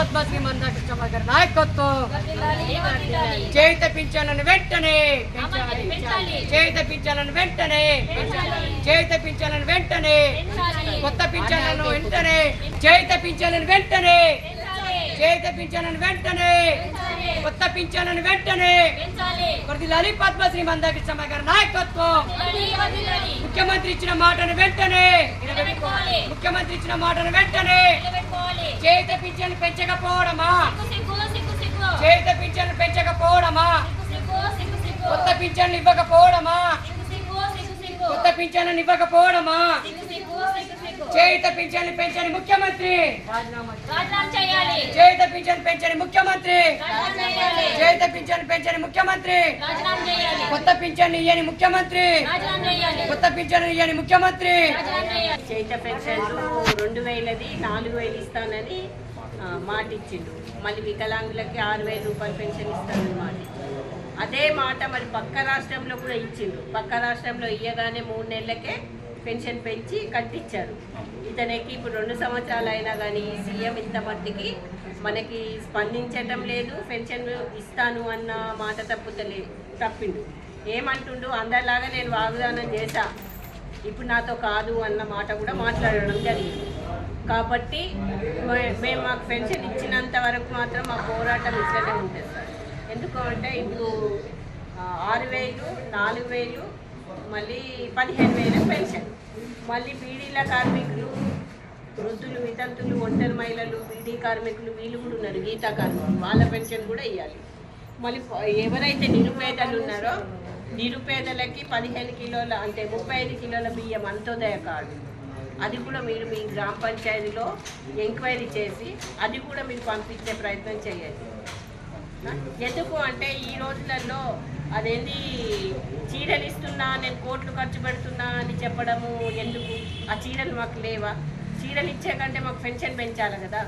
పద్మశ్రీ మందాకృష్ణ గారి నాయకత్వం. చేత పింఛన్లను వెంటనే పెంచాలి. చేత పింఛన్లను వెంటనే చేత పింఛన్లను వెంటనే కొత్త పింఛన్లను వెంటనే చేత పింఛన్లను వెంటనే చేత పింఛన్లను వెంటనే కొత్త పింఛన్లను వెంటనే కొరదిలాలి పద్మశ్రీ మందాకృష్ణ గారి నాయకత్వం. ముఖ్యమంత్రి ఇచ్చిన మాటను వెంటనే ముఖ్యమంత్రి ఇచ్చిన మాటను వెంటనే చేత పింఛన్లు పెంచకపోవడమా? చేత పింఛన్లు పెంచకపోవడమా? కొత్త పింఛన్లు ఇవ్వకపోవడమా? కొత్త పింఛన్లు ఇవ్వకపోవడమా? చేత పింఛన్లు పెంచని ముఖ్యమంత్రి చేత పింఛన్ పెంచని ముఖ్యమంత్రి. చేత పింఛన్ పెంచని ముఖ్యమంత్రి. కొత్త పింఛన్ ఇయ్యని ముఖ్యమంత్రి. కొత్త పింఛన్ ఇయ్యని ముఖ్యమంత్రి. చేత పెన్షన్లు రెండు వేలది నాలుగు వేలు ఇస్తానని మాట ఇచ్చిండు మళ్ళీ వికలాంగులకి ఆరు వేల రూపాయలు పెన్షన్ ఇస్తానని మాట అదే మాట మరి పక్క రాష్ట్రంలో కూడా ఇచ్చిండు. పక్క రాష్ట్రంలో ఇయ్యగానే మూడు నెలలకే పెన్షన్ పెంచి కట్టించారు. ఇతనికి ఇప్పుడు రెండు సంవత్సరాలు అయినా కానీ సీఎం ఇంత మట్టికి మనకి స్పందించటం లేదు పెన్షన్ ఇస్తాను అన్న మాట తప్పుతలే తప్పిండు. ఏమంటుండు? అందరిలాగా నేను వాగ్దానం చేశా. ఇప్పుడు నాతో కాదు అన్న మాట కూడా మాట్లాడడం జరిగింది. కాబట్టి మే- మేము మాకు పెన్షన్ ఇచ్చినంత వరకు మాత్రం మా పోరాటం ఇట్లనే ఉంటుంది సార్. ఎందుకు అంటే ఇప్పుడు ఆరు వేలు నాలుగు వేలు మళ్ళీ పదిహేను వేలు పెన్షన్. మళ్ళీ బీడీల కార్మికులు వృద్ధులు వితంతులు ఒంటరి మహిళలు బీడీ కార్మికులు వీళ్ళు కూడా ఉన్నారు గీతా కార్మికులు. వాళ్ళ పెన్షన్ కూడా ఇవ్వాలి మళ్ళీ ఎవరైతే నిరుపేదలు ఉన్నారో నిరుపేదలకి పదిహేను కిలోల అంటే ముప్పై ఐదు కిలోల బియ్యం అంత్యోదయ కార్డు. అది కూడా మీరు మీ గ్రామ పంచాయతీలో ఎంక్వైరీ చేసి అది కూడా మీరు పంపించే ప్రయత్నం చేయండి. ఎందుకు అంటే ఈ రోజులలో అదేంటి నేను కోట్లు ఖర్చు పెడుతున్నా అని చెప్పడము ఎందుకు? ఆ చీరలు మాకు లేవా? చీరలు ఇచ్చే కంటే మాకు పెన్షన్ పెంచాలి కదా?